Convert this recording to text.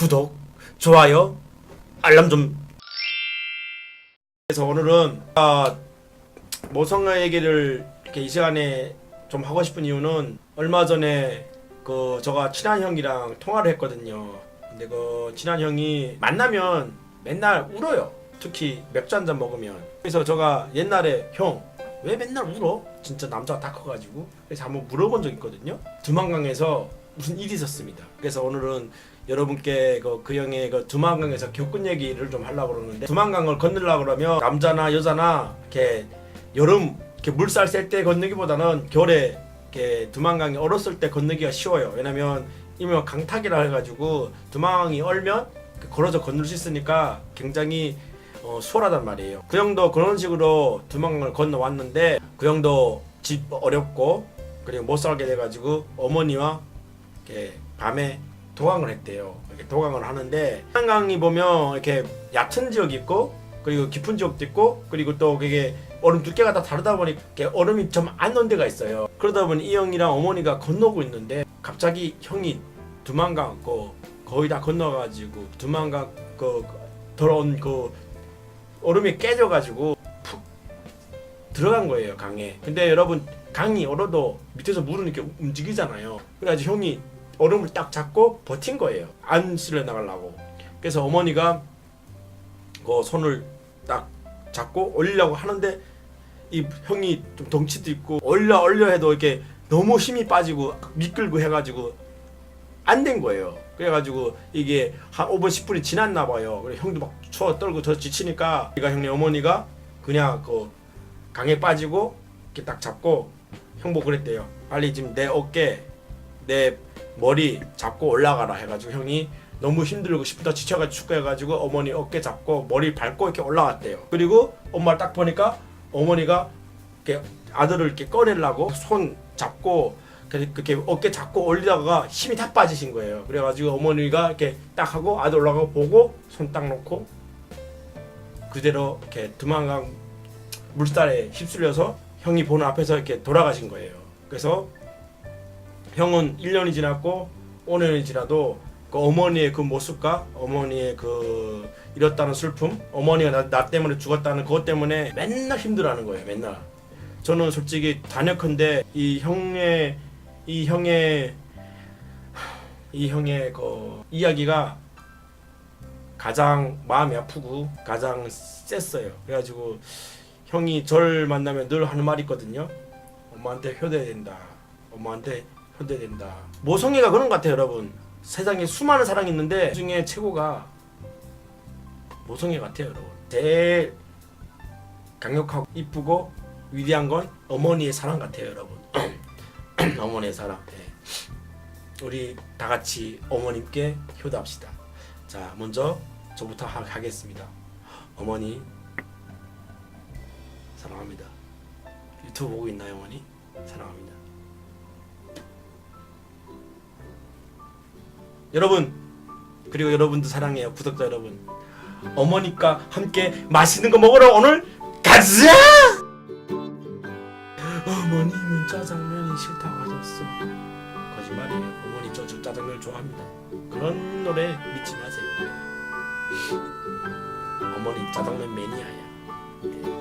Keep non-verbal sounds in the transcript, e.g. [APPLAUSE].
구독, 좋아요, 알람 좀. 그래서 오늘은 아, 모성애 얘기를 이렇게 이 시간에 좀 하고 싶은 이유는 얼마 전에 그 저가 친한 형이랑 통화를 했거든요. 근데 그 친한 형이 만나면 맨날 울어요. 특히 맥주 한 잔 먹으면. 그래서 제가 옛날에 형 왜 맨날 울어? 진짜 남자가 다 커가지고 그래서 한번 물어본 적 있거든요. 두만강에서 무슨 일이 있었습니다. 그래서 오늘은 여러분께 그, 그 형의 그 두만강에서 겪은 얘기를 좀 하려고 그러는데 두만강을 건너려고 그러면 남자나 여자나 이렇게 여름 이렇게 물살 셀 때 건너기보다는 겨울에 이렇게 두만강이 얼었을 때 건너기가 쉬워요. 왜냐면 이면 강탁이라 해가지고 두만강이 얼면 걸어서 건널 수 있으니까 굉장히 어, 수월하단 말이에요. 그 형도 그런 식으로 두만강을 건너왔는데 그 형도 집 어렵고 그리고 못 살게 돼가지고 어머니와 이렇게 밤에 도강을 했대요. 이렇게 도강을 하는데 한강이 보면 이렇게 얕은 지역이 있고 그리고 깊은 지역도 있고 그리고 또 그게 얼음 두께가 다 다르다 보니 이렇게 얼음이 좀 안 넣은 데가 있어요. 그러다 보니 이 형이랑 어머니가 건너고 있는데 갑자기 형이 두만강 그 거의 다 건너가지고 두만강 그 더러운 그 얼음이 깨져가지고 푹 들어간 거예요 강에. 근데 여러분 강이 얼어도 밑에서 물은 이렇게 움직이잖아요. 그래가지고 형이 얼음을 딱 잡고 버틴 거예요. 안 실려 나가려고. 그래서 어머니가 그 손을 딱 잡고 올리려고 하는데 이 형이 좀 덩치도 있고 올려 올려 해도 이렇게 너무 힘이 빠지고 미끌고 해가지고 안 된 거예요. 그래가지고 이게 한 5분 10분이 지났나 봐요. 그래 형도 막 추워 떨고 저 지치니까 그러니까 형님 어머니가 그냥 그 강에 빠지고 이렇게 딱 잡고 형보 그랬대요. 빨리 지금 내 어깨 내 머리 잡고 올라가라 해가지고 형이 너무 힘들고 싶다 지쳐가지고 축구해가지고 어머니 어깨 잡고 머리 밟고 이렇게 올라갔대요. 그리고 엄마를 딱 보니까 어머니가 이렇게 아들을 이렇게 꺼내려고 손 잡고 그렇게 어깨 잡고 올리다가 힘이 다 빠지신 거예요. 그래가지고 어머니가 이렇게 딱 하고 아들 올라가고 보고 손 딱 놓고 그대로 이렇게 두만강 물살에 휩쓸려서 형이 보는 앞에서 이렇게 돌아가신 거예요. 그래서 형은 1년이 지났고 5년이 지나도 그 어머니의 그 모습과 어머니의 그 잃었다는 슬픔, 어머니가 나, 나 때문에 죽었다는 그것 때문에 맨날 힘들어하는 거예요. 맨날. 저는 솔직히 단역한데 이 형의 이 형의 이 형의 그 이야기가 가장 마음이 아프고 가장 셌어요. 그래가지고 형이 절 만나면 늘 하는 말이 있거든요. 엄마한테 효대야 된다. 엄마한테 효대야 된다. 모성애가 그런 것 같아요, 여러분. 세상에 수많은 사랑이 있는데 그 중에 최고가 모성애 같아요, 여러분. 제일 강력하고 이쁘고 위대한 건 어머니의 사랑 같아요, 여러분. [CLEARS THROAT] 어머니의 사랑. 네. 우리 다 같이 어머님께 효도합시다. 자, 먼저 저부터 하, 하겠습니다. 어머니 사랑합니다. 유튜브 보고 있나요, 어머니? 사랑 여러분 그리고 여러분도 사랑해요, 구독자 여러분. 어머니과 함께 맛있는 거 먹으러 오늘 가자! 어머님은 짜장면이 싫다고 하셨어. 거짓말이에요. 어머니 저, 저 짜장면 좋아합니다. 그런 노래 믿지 마세요. 어머니 짜장면 매니아야. 네.